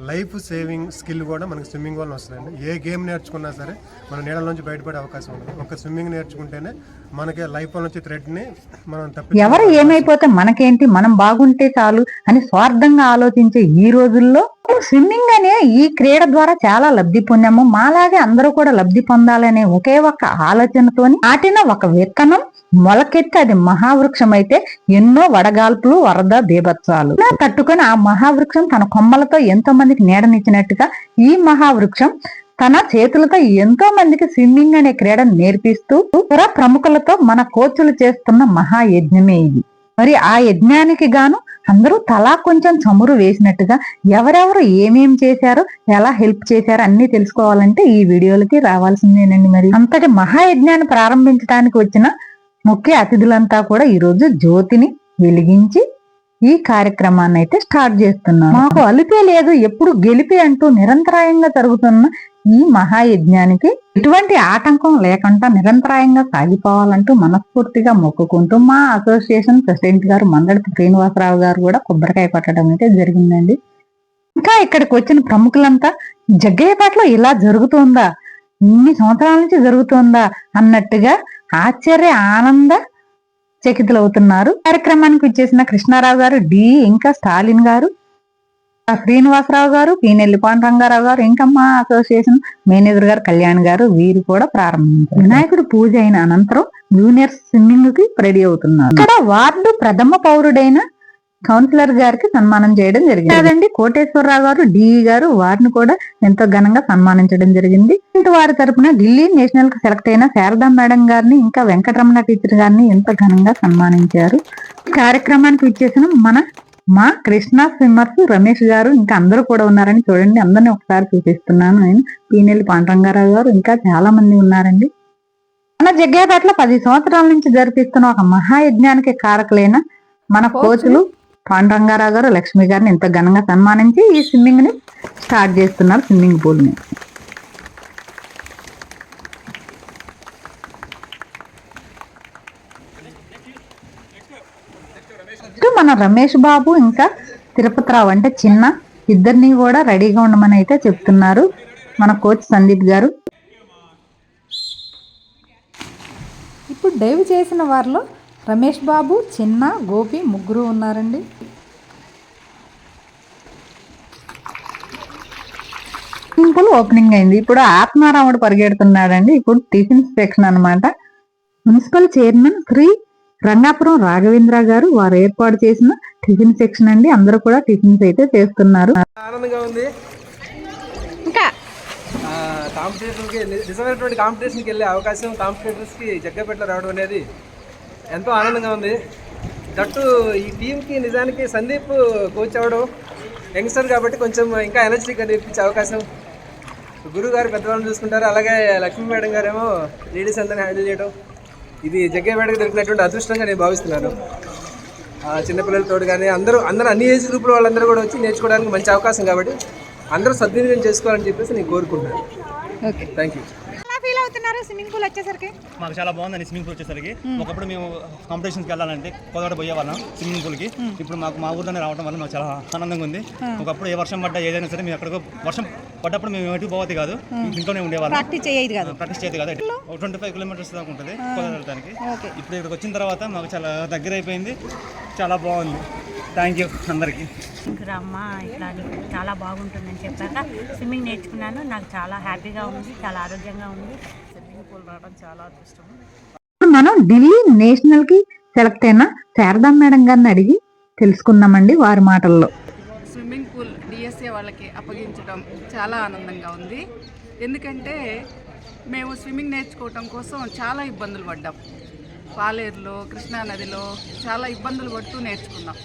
Life saving skill కూడా మనకి swimming వల్ల వస్తుందండి. ఏ గేమ్ నేర్చుకున్నా సరే మన నీళ్ళ నుంచి బయటపడే అవకాశం ఉంది ఒక స్విమ్మింగ్ నేర్చుకుంటేనే మనకి లైఫ్ నుంచి థ్రెడ్ని మనం తప్పి ఎవరు ఏమైపోతే మనకేంటి? మనం బాగుంటే చాలు అని స్వార్థంగా ఆలోచించే ఈ రోజుల్లో స్విమ్మింగ్ అనే ఈ క్రీడ ద్వారా చాలా లబ్ధి పొందాము. మాలాగే అందరూ కూడా లబ్ధి పొందాలనే ఒకే ఒక ఆలోచనతోని నాటిన ఒక విత్తనం మొలకెత్తి అది మహావృక్షం అయితే ఎన్నో వడగాల్పులు వరద బీభత్సాలు. ఇలా తట్టుకొని ఆ మహావృక్షం తన కొమ్మలతో ఎంతో మందికి నీడనిచ్చినట్టుగా ఈ మహావృక్షం తన చేతులతో ఎంతో మందికి స్విమ్మింగ్ అనే క్రీడను నేర్పిస్తూ ఇతర ప్రముఖులతో మన కోచులు చేస్తున్న మహాయజ్ఞమే ఇది. మరి ఆ యజ్ఞానికి గాను అందరూ తలా కొంచెం చమురు వేసినట్టుగా ఎవరెవరు ఏమేం చేశారు ఎలా హెల్ప్ చేశారో అన్ని తెలుసుకోవాలంటే ఈ వీడియోలకి రావాల్సిందేనండి మరి. అంతటి మహాయజ్ఞాన్ని ప్రారంభించడానికి వచ్చిన ముఖ్య అతిథులంతా కూడా ఈరోజు జ్యోతిని వెలిగించి ఈ కార్యక్రమాన్ని అయితే స్టార్ట్ చేస్తున్నాం మాకు అలిపే లేదు ఎప్పుడు గెలిపే అంటూ నిరంతరాయంగా జరుగుతున్న ఈ మహాయజ్ఞానికి ఎటువంటి ఆటంకం లేకుండా నిరంతరాయంగా సాగిపోవాలంటూ మనస్ఫూర్తిగా మొక్కుకుంటూ మా అసోసియేషన్ ప్రెసిడెంట్ గారు మందడి శ్రీనివాసరావు గారు కూడా కొబ్బరికాయ కొట్టడం అయితే జరిగిందండి. ఇంకా ఇక్కడికి వచ్చిన ప్రముఖులంతా జగ్గయ్యపేటలో ఇలా జరుగుతుందా? ఇన్ని సంవత్సరాల నుంచి జరుగుతుందా? అన్నట్టుగా ఆశ్చర్య ఆనంద చకితులవుతున్నారు. కార్యక్రమానికి వచ్చేసిన కృష్ణారావు గారు డి ఇంకా స్టాలిన్ గారు శ్రీనివాసరావు గారు పీనెల్లి పాండురంగారావు గారు ఇంకా మా అసోసియేషన్ మేనేజర్ గారు కళ్యాణ్ గారు వీరు కూడా ప్రారంభించారు. వినాయకుడు పూజ అయిన అనంతరం జూనియర్ స్విమ్మింగ్కి రెడీ అవుతున్నారు. ఇక్కడ వార్డు ప్రథమ పౌరుడైన కౌన్సిలర్ గారికి సన్మానం చేయడం జరిగింది. అదండి కోటేశ్వరరావు గారు డిఈ గారు వారిని కూడా ఎంతో ఘనంగా సన్మానించడం జరిగింది. ఇంటి వారి తరపున ఢిల్లీ నేషనల్కి సెలెక్ట్ అయిన శారదా మేడం గారిని ఇంకా వెంకటరమణ టీచర్ గారిని ఎంతో ఘనంగా సన్మానించారు. కార్యక్రమానికి ఇచ్చేసిన మన మా కృష్ణ స్విమ్మర్స్ రమేష్ గారు ఇంకా అందరూ కూడా ఉన్నారని చూడండి అందరిని ఒకసారి చూపిస్తున్నాను నేను. పీనెల్లి పాండరంగారావు గారు ఇంకా చాలా మంది ఉన్నారండి. మన జగ్గయ్యపేటలో పది సంవత్సరాల నుంచి జరిపిస్తున్న ఒక మహాయజ్ఞానికి కారకులైన మన కోచులు పాండురంగారావు గారు లక్ష్మి గారిని ఎంతో ఘనంగా సన్మానించి ఈ స్విమ్మింగ్ని స్టార్ట్ చేస్తున్నారు స్విమ్మింగ్ పూల్ని మన రమేష్ బాబు ఇంకా తిరుపతిరావు అంటే చిన్న ఇద్దరిని కూడా రెడీగా ఉండమని అయితే చెప్తున్నారు. మన కోచ్ సందీప్ గారు. ఇప్పుడు డైవ్ చేసిన వారిలో రమేష్ బాబు చిన్న గోపి ముగ్గురు ఉన్నారండి. స్విమ్మింగ్ పూల్ ఓపెనింగ్ అయింది. ఇప్పుడు ఆత్మారాముడు పరిగెడుతున్నాడండి. ఇప్పుడు టిఫిన్ సెక్షన్ అన్నమాట. మున్సిపల్ చైర్మన్ శ్రీ రంగాపురం రాఘవేంద్ర గారు వారు ఏర్పాటు చేసిన టిఫిన్ సెక్షన్ అండి. అందరూ కూడా టిఫిన్స్ అయితే చేస్తున్నారు. ఆనందంగా ఉంది. ఇంకా? కాంపిటీషన్కి నిజమైనటువంటి కాంపిటీషన్కి వెళ్ళే అవకాశం కాంపిటీటర్స్కి జగ్గపేటలో రావడం అనేది ఎంతో ఆనందంగా ఉంది. దట్టు ఈ టీంకి నిజానికి సందీప్ కోచ్ అవ్వడం యంగ్స్టర్ కాబట్టి కొంచెం ఇంకా ఎనర్జీగా నేర్పించే అవకాశం గురువు గారు పెద్దవాళ్ళని చూసుకుంటారు. అలాగే లక్ష్మీ మేడం గారేమో లేడీస్ అందరిని హ్యాండిల్ చేయడం. ఇది జగ్గయ్యపేటకి దొరికినటువంటి అదృష్టంగా నేను భావిస్తున్నాను. ఆ, చిన్నపిల్లలతో కానీ అందరూ అందరూ అన్ని ఏజ్ గ్రూపుల వాళ్ళందరూ కూడా వచ్చి నేర్చుకోవడానికి మంచి అవకాశం కాబట్టి అందరూ సద్వినియోగం చేసుకోవాలని చెప్పేసి నేను కోరుకుంటున్నాను. ఓకే థ్యాంక్ యూ అవుతున్నారు స్విమ్మింగ్ పూల్ వచ్చేసరికి? మాకు చాలా బాగుందండి స్విమ్మింగ్ పూల్ వచ్చేసరికి. ఒకప్పుడు మేము కాంపిటీషన్స్కి వెళ్ళాలంటే కోదాడ పోయేవాళ్ళం స్విమ్మింగ్ పూల్కి. ఇప్పుడు మాకు మా ఊర్లోనే రావడం వల్ల మాకు చాలా ఆనందంగా ఉంది. ఒకప్పుడు ఏ వర్షం పడ్డా ఏదైనా సరే మేము అక్కడికి వర్షం పడ్డప్పుడు మేము ఎటు పోవద్దు కాదు. ఇంట్లోనే ఉండేవాళ్ళం. ప్రాక్టీస్ చేయదు కాదు. ప్రాక్టీస్ చేయదు కాదు. ట్వంటీ ఫైవ్ కిలోమీటర్స్ దాకా ఉంటుంది వెళ్ళడానికి ఇప్పుడు ఇక్కడికి వచ్చిన తర్వాత మాకు చాలా దగ్గర అయిపోయింది. చాలా బాగుంది. థ్యాంక్ యూ అందరికీ. రమ్మ ఇట్లా చాలా బాగుంటుందని చెప్పాక స్విమ్మింగ్ నేర్చుకున్నాను. నాకు చాలా హ్యాపీగా ఉంది చాలా ఆరోగ్యంగా ఉంది. స్విమ్మింగ్ పూల్ రావడం చాలా అదృష్టం. మనం ఢిల్లీ నేషనల్కి సెలెక్ట్ అయిన శారదా మేడం గారిని అడిగి తెలుసుకుందామండి వారి మాటల్లో. డిఎస్ఏ వాళ్ళకి అప్పగించడం చాలా ఆనందంగా ఉంది. ఎందుకంటే మేము స్విమ్మింగ్ నేర్చుకోవటం కోసం చాలా ఇబ్బందులు పడ్డాం. పాలేరులో కృష్ణానదిలో చాలా ఇబ్బందులు పడుతూ నేర్చుకున్నాం.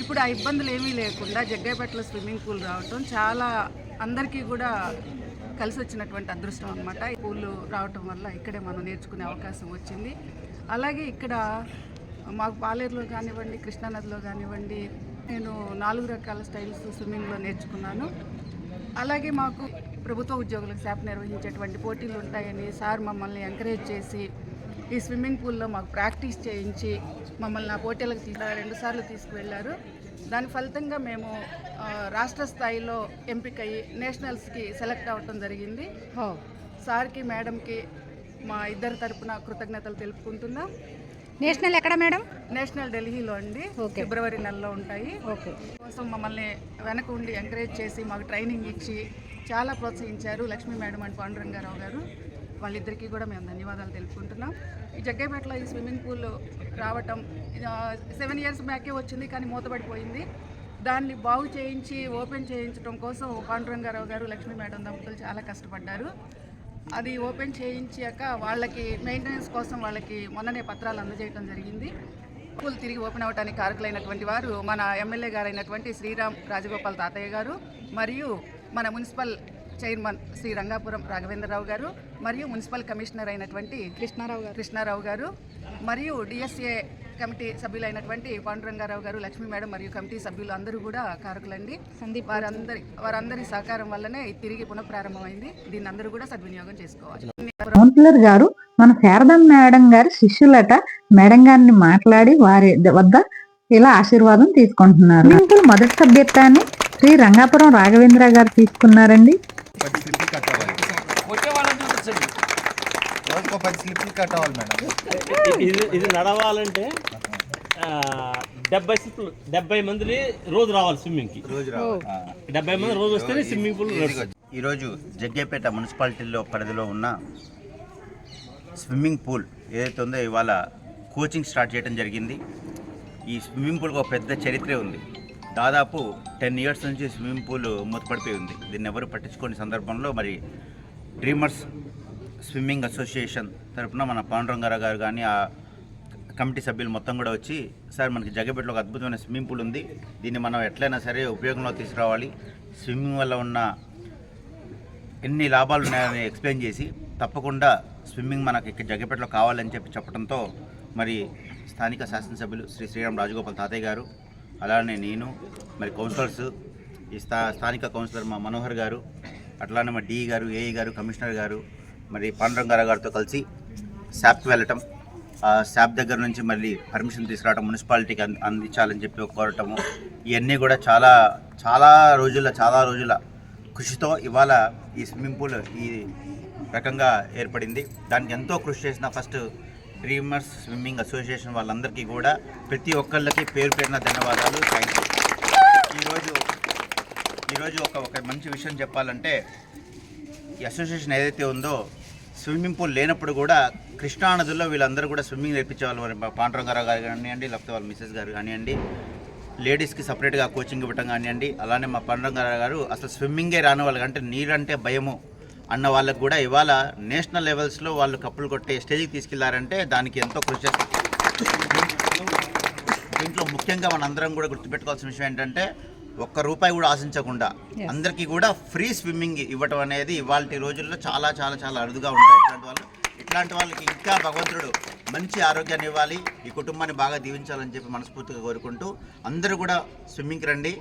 ఇప్పుడు ఆ ఇబ్బందులు ఏమీ లేకుండా జగ్గైపేటలో స్విమ్మింగ్ పూల్ రావటం చాలా అందరికీ కూడా కలిసి వచ్చినటువంటి అదృష్టం అనమాట ఈ పూలు రావటం వల్ల ఇక్కడే మనం నేర్చుకునే అవకాశం వచ్చింది. అలాగే ఇక్కడ మాకు పాలేరులో కానివ్వండి కృష్ణానదిలో కానివ్వండి నేను నాలుగు రకాల స్టైల్స్ స్విమ్మింగ్లో నేర్చుకున్నాను. అలాగే మాకు ప్రభుత్వ ఉద్యోగులకు శాప నిర్వహించేటువంటి పోటీలు ఉంటాయని సార్ మమ్మల్ని ఎంకరేజ్ చేసి ఈ స్విమ్మింగ్ పూల్లో మాకు ప్రాక్టీస్ చేయించి మమ్మల్ని ఆ పోటీలకు తీ రెండు సార్లు తీసుకువెళ్ళారు. దాని ఫలితంగా మేము రాష్ట్ర స్థాయిలో ఎంపికయ్యి నేషనల్స్కి సెలెక్ట్ అవ్వటం జరిగింది. సార్కి మేడంకి మా ఇద్దరి తరపున కృతజ్ఞతలు తెలుపుకుంటున్నాం. నేషనల్ ఎక్కడ మేడం? నేషనల్ ఢిల్లీలో అండి. ఫిబ్రవరి నెలలో ఉంటాయి. కోసం మమ్మల్ని వెనక ఉండి ఎంకరేజ్ చేసి మాకు ట్రైనింగ్ ఇచ్చి చాలా ప్రోత్సహించారు లక్ష్మీ మేడం అండ్ పాండురంగారావు గారు. వాళ్ళిద్దరికీ కూడా మేము ధన్యవాదాలు తెలుపుకుంటున్నాం. ఈ జగ్గైపేటలో ఈ స్విమ్మింగ్ పూల్ రావటం సెవెన్ ఇయర్స్ బ్యాకే వచ్చింది కానీ మూతపడిపోయింది. దాన్ని బాగు చేయించి ఓపెన్ చేయించడం కోసం పాండురంగారావు గారు లక్ష్మీ మేడం దంపతులు చాలా కష్టపడ్డారు. అది ఓపెన్ చేయించాక వాళ్ళకి మెయింటెనెన్స్ కోసం వాళ్ళకి మొన్ననే పత్రాలు అందజేయడం జరిగింది. స్కూల్ తిరిగి ఓపెన్ అవడానికి కారకులైనటువంటి వారు మన ఎమ్మెల్యే గారైనటువంటి శ్రీరామ్ రాజగోపాల్ తాతయ్య గారు మరియు మన మున్సిపల్ చైర్మన్ శ్రీ రంగాపురం రాఘవేంద్రరావు గారు మరియు మున్సిపల్ కమిషనర్ అయినటువంటి కృష్ణారావు గారు. కృష్ణారావు గారు మరియు డిఎస్ఏ కమిటీ సభ్యులైనటువంటి పాండురంగారావు గారు లక్ష్మీ మేడం మరియు కమిటీ సభ్యులు అందరూ కూడా కారకులండి. సందీప్ వారందరి వారందరి సహకారం వల్లనే తిరిగి పునఃప్రారంభమైంది. దీన్ని అందరూ కూడా సద్వినియోగం చేసుకోవాలి. కౌన్సిలర్ గారు మన శారదం మేడం గారి శిష్యులట మేడం గారిని మాట్లాడి వారి వద్ద ఇలా ఆశీర్వాదం తీసుకుంటున్నారు. మొదటి సభ్యత్వాన్ని శ్రీ రంగాపురం రాఘవేంద్ర గారు తీసుకున్నారండి పది స్లిప్లు కట్ అవ్వాలి పది స్లిప్లు కట్ అవ్వాలి మేడం. ఇది ఇది నడవాలంటే డెబ్బై స్లిప్లు డెబ్బై మందిని రోజు రావాలి స్విమ్మింగ్కి రోజు రావాలి. డెబ్బై మంది రోజు వస్తేనే స్విమ్మింగ్ పూల్. ఈరోజు జగ్గేపేట మున్సిపాలిటీలో పరిధిలో ఉన్న స్విమ్మింగ్ పూల్ ఏదైతే ఉందో ఇవాళ కోచింగ్ స్టార్ట్ చేయడం జరిగింది. ఈ స్విమ్మింగ్ పూల్కి ఒక పెద్ద చరిత్రే ఉంది. దాదాపు టెన్ ఇయర్స్ నుంచి స్విమ్మింగ్ పూల్ మూతపడిపోయి ఉంది. దీన్ని ఎవరు పట్టించుకోని సందర్భంలో మరి డ్రీమర్స్ స్విమ్మింగ్ అసోసియేషన్ తరపున మన పాండురంగారావు గారు కానీ ఆ కమిటీ సభ్యులు మొత్తం కూడా వచ్చి సార్ మనకి జగ్గపేటలో ఒక అద్భుతమైన స్విమ్మింగ్ పూల్ ఉంది. దీన్ని మనం ఎట్లయినా సరే ఉపయోగంలో తీసుకురావాలి. స్విమ్మింగ్ వల్ల ఉన్న ఎన్ని లాభాలు ఉన్నాయని ఎక్స్ప్లెయిన్ చేసి తప్పకుండా స్విమ్మింగ్ మనకి ఇక్కడ జగ్గపేటలో కావాలని చెప్పి చెప్పడంతో మరి స్థానిక శాసనసభ్యులు శ్రీ శ్రీరామ్ రాజగోపాల్ తాతయ్య గారు అలానే నేను మరి కౌన్సిలర్స్ ఈ స్థా స్థానిక కౌన్సిలర్ మా మనోహర్ గారు అట్లానే మా డిఈ గారు ఏఈ గారు కమిషనర్ గారు మరి పాండురంగారావు గారితో కలిసి శాప్కి వెళ్ళటం ఆ శాప్ దగ్గర నుంచి మళ్ళీ పర్మిషన్ తీసుకురావడం మున్సిపాలిటీకి అంది అందించాలని చెప్పి కోరటము ఇవన్నీ కూడా చాలా చాలా రోజుల చాలా రోజుల కృషితో ఇవాళ ఈ స్విమ్మింగ్ పూల్ ఈ రకంగా ఏర్పడింది. దానికి ఎంతో కృషి చేసిన ఫస్ట్ డ్రీమర్స్ స్విమ్మింగ్ అసోసియేషన్ వాళ్ళందరికీ కూడా ప్రతి ఒక్కళ్ళకి పేరు పేరున ధన్యవాదాలు. థ్యాంక్ యూ ఈరోజు ఈరోజు ఒక ఒక మంచి విషయం చెప్పాలంటే ఈ అసోసియేషన్ ఏదైతే ఉందో స్విమ్మింగ్ పూల్ లేనప్పుడు కూడా కృష్ణా నదుల్లో వీళ్ళందరూ కూడా స్విమ్మింగ్ నేర్పించేవాళ్ళు మరి పాండురంగారావు గారు కానివ్వండి లేకపోతే వాళ్ళ మిస్సెస్ గారు కానివ్వండి లేడీస్కి సపరేట్గా కోచింగ్ ఇవ్వటం కానివ్వండి అలానే మా పాండురంగారావు గారు అసలు స్విమ్మింగే రాని వాళ్ళకి అంటే నీరంటే భయము అన్న వాళ్ళకు కూడా ఇవాళ నేషనల్ లెవెల్స్లో వాళ్ళు కప్పులు కొట్టే స్టేజ్కి తీసుకెళ్ళారంటే దానికి ఎంతో కృషి చేస్తారు. దీంట్లో ముఖ్యంగా మనందరం కూడా గుర్తుపెట్టుకోవాల్సిన విషయం ఏంటంటే ఒక్క రూపాయి కూడా ఆశించకుండా అందరికీ కూడా ఫ్రీ స్విమ్మింగ్ ఇవ్వటం అనేది ఇవాళ రోజుల్లో చాలా చాలా చాలా అరుదుగా ఉంటాయి. ఇట్లాంటి వాళ్ళు ఇట్లాంటి వాళ్ళకి ఇంకా భగవంతుడు మంచి ఆరోగ్యాన్ని ఇవ్వాలి. ఈ కుటుంబాన్ని బాగా దీవించాలని చెప్పి మనస్ఫూర్తిగా కోరుకుంటూ అందరూ కూడా స్విమ్మింగ్కి రండి.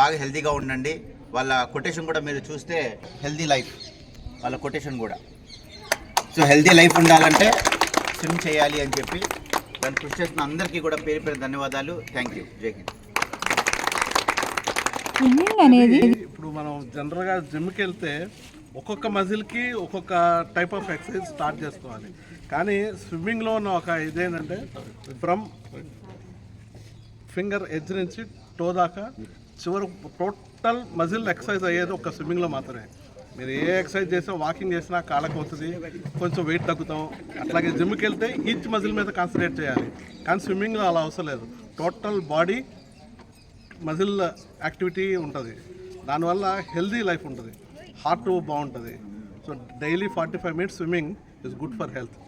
బాగా హెల్తీగా ఉండండి. వాళ్ళ కొటేషన్ కూడా మీరు చూస్తే హెల్దీ లైఫ్. వాళ్ళ కొటేషన్ కూడా. సో హెల్దీ లైఫ్ ఉండాలంటే స్విమ్ చేయాలి అని చెప్పి దాన్ని కృషి చేసిన అందరికీ కూడా పేరు పేరు ధన్యవాదాలు. Thank you. Jai Hind. Swimming అనేది ఇప్పుడు మనం జనరల్గా జిమ్కి వెళ్తే ఒక్కొక్క మజిల్కి ఒక్కొక్క టైప్ ఆఫ్ ఎక్సర్సైజ్ స్టార్ట్ చేసుకోవాలి. కానీ స్విమ్మింగ్లో ఉన్న ఒక ఇదేంటంటే ఫ్రమ్ ఫింగర్ ఎడ్జ్ నుంచి టో దాకా చివరి టోటల్ మజిల్ ఎక్సర్సైజ్ అయ్యేది ఒక స్విమ్మింగ్లో మాత్రమే. మీరు ఏ ఎక్సర్సైజ్ చేసినా వాకింగ్ చేసినా కాళ్ళకు అవుతుంది కొంచెం వెయిట్ తగ్గుతాం. అట్లాగే జిమ్కి వెళ్తే ఈచ్ మజిల్ మీద కాన్సన్ట్రేట్ చేయాలి. కానీ స్విమ్మింగ్లో అలా అవసరం లేదు. టోటల్ బాడీ మజిల్ యాక్టివిటీ ఉంటుంది. దానివల్ల హెల్దీ లైఫ్ ఉంటుంది. హార్ట్ బాగుంటుంది. So daily forty five minutes swimming is good for health.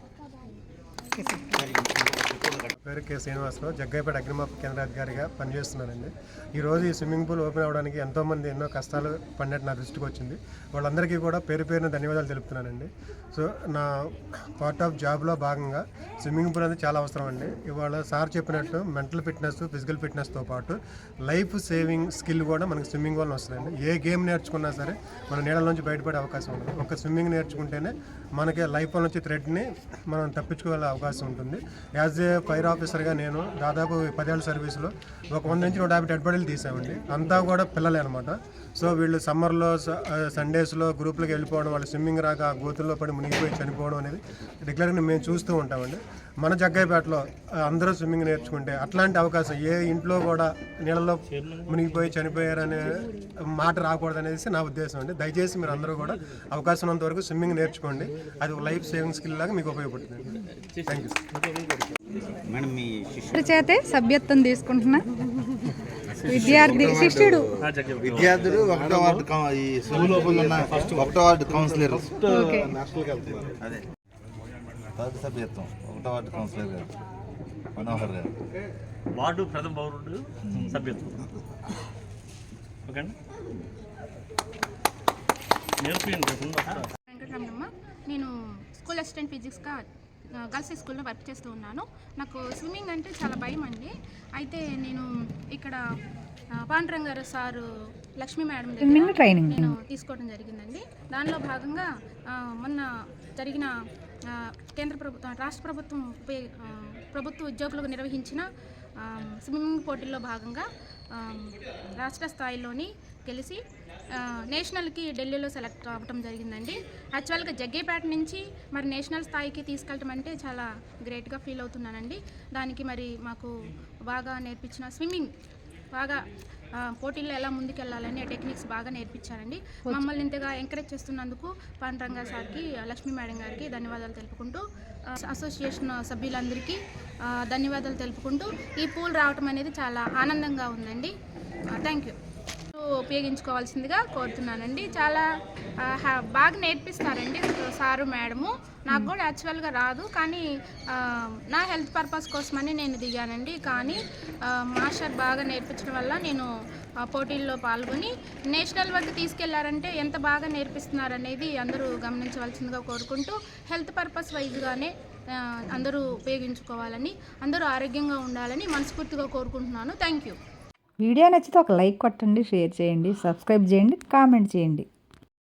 పేరు కె శ్రీనివాసరావు. జగ్గైపేట అగ్నిమాప కేంద్రాధికారిగా పనిచేస్తున్నానండి. ఈరోజు ఈ స్విమ్మింగ్ పూల్ ఓపెన్ అవ్వడానికి ఎంతోమంది ఎన్నో కష్టాలు పడినట్టు నా దృష్టికి వచ్చింది. వాళ్ళందరికీ కూడా పేరు పేరున ధన్యవాదాలు తెలుపుతున్నానండి. సో నా పార్ట్ ఆఫ్ జాబ్లో భాగంగా స్విమ్మింగ్ పూల్ అనేది చాలా అవసరం అండి. ఇవాళ సార్ చెప్పినట్టు మెంటల్ ఫిట్నెస్ ఫిజికల్ ఫిట్నెస్తో పాటు లైఫ్ సేవింగ్ స్కిల్ కూడా మనకి స్విమ్మింగ్ వల్ల వస్తుందండి. ఏ గేమ్ నేర్చుకున్నా సరే మన నీళ్ళ నుంచి బయటపడే అవకాశం ఉంది ఒక స్విమ్మింగ్ నేర్చుకుంటేనే మనకి లైఫ్ నుంచి థ్రెడ్ని మనం తప్పించుకోగల అవకాశం ఉంటుంది. యాజ్ ఏ ఫైర్ ఆఫీసర్గా నేను దాదాపు పదేళ్ళ సర్వీస్లో ఒక వంద నుంచి నూట యాభై డెడ్ బాడీలు తీసామండి అంతా కూడా పిల్లలే అనమాట సో వీళ్ళు సమ్మర్లో సండేస్లో గ్రూప్లకు వెళ్ళిపోవడం వాళ్ళు స్విమ్మింగ్ రాక ఆ గోతుల్లో పడి మునిగిపోయి చనిపోవడం అనేది రెగ్యులర్గా మేము చూస్తూ ఉంటామండి. మన జగ్గైపేటలో అందరూ స్విమ్మింగ్ నేర్చుకుంటే అట్లాంటి అవకాశం ఏ ఇంట్లో కూడా నీళ్ళలో మునిగిపోయి చనిపోయారనే మాట రాకూడదు అనేసి నా ఉద్దేశం అండి. దయచేసి మీరు అందరూ కూడా అవకాశం ఉన్నంత వరకు స్విమ్మింగ్ నేర్చుకోండి. అది లైఫ్ సేవింగ్ స్కిల్ లాగా మీకు ఉపయోగపడుతుంది. థ్యాంక్ యూ చేతే సభ్యత్వం తీసుకుంటున్నా. విద్యార్థి శిష్యుడు. విద్యార్థులు ఒకటో వార్డు ఒకటో వార్డు కౌన్సిలర్. అదే. థర్డ్ సభ్యత్వం ఒకటో వార్డు కౌన్సిలర్ గారు. మనోహర్ గారు. వార్డు ప్రథమ పౌరుడు సభ్యత్వం. ఓకే నేను స్కూల్ అసిస్టెంట్ ఫిజిక్స్గా గర్ల్స్ హై స్కూల్లో వర్క్ చేస్తూ ఉన్నాను. నాకు స్విమ్మింగ్ అంటే చాలా భయం అండి. అయితే నేను ఇక్కడ పాండురంగారు సారు లక్ష్మీ మేడం దగ్గర ట్రైనింగ్ నేను తీసుకోవడం జరిగిందండి. దానిలో భాగంగా మొన్న జరిగిన కేంద్ర ప్రభుత్వం రాష్ట్ర ప్రభుత్వం ప్రభుత్వ ఉద్యోగులకు నిర్వహించిన స్విమ్మింగ్ పోటీల్లో భాగంగా రాష్ట్ర స్థాయిలోని గెలిచి నేషనల్కి ఢిల్లీలో సెలెక్ట్ అవ్వటం జరిగిందండి. యాక్చువల్గా జగ్గేపేట నుంచి మరి నేషనల్ స్థాయికి తీసుకెళ్ళటం అంటే చాలా గ్రేట్గా ఫీల్ అవుతున్నానండి. దానికి మరి మాకు బాగా నేర్పించిన స్విమ్మింగ్ బాగా పోటీల్లో ఎలా ముందుకెళ్ళాలని ఆ టెక్నిక్స్ బాగా నేర్పించారండి. మమ్మల్ని ఇంతగా ఎంకరేజ్ చేస్తున్నందుకు పాండ్రంగా సార్కి లక్ష్మీ మేడం గారికి ధన్యవాదాలు తెలుపుకుంటూ అసోసియేషన్ సభ్యులందరికీ ధన్యవాదాలు తెలుపుకుంటూ ఈ పూల్ రావటం అనేది చాలా ఆనందంగా ఉందండి. Thank you. ఉపయోగించుకోవాల్సిందిగా కోరుతున్నానండి. చాలా బాగా నేర్పిస్తారండి సారు మేడము. నాకు కూడా యాక్చువల్గా రాదు కానీ నా హెల్త్ పర్పస్ కోసమని నేను దిగానండి. కానీ మాస్టర్ బాగా నేర్పించడం వల్ల నేను పోటీల్లో పాల్గొని నేషనల్ వరకు తీసుకెళ్ళారంటే ఎంత బాగా నేర్పిస్తున్నారనేది అందరూ గమనించవలసిందిగా కోరుకుంటూ హెల్త్ పర్పస్ వైజ్గానే అందరూ ఉపయోగించుకోవాలని అందరూ ఆరోగ్యంగా ఉండాలని మనస్ఫూర్తిగా కోరుకుంటున్నాను. థ్యాంక్ యూ వీడియో నచ్చితే ఒక లైక్ కొట్టండి షేర్ చేయండి సబ్స్క్రైబ్ చేయండి కామెంట్ చేయండి.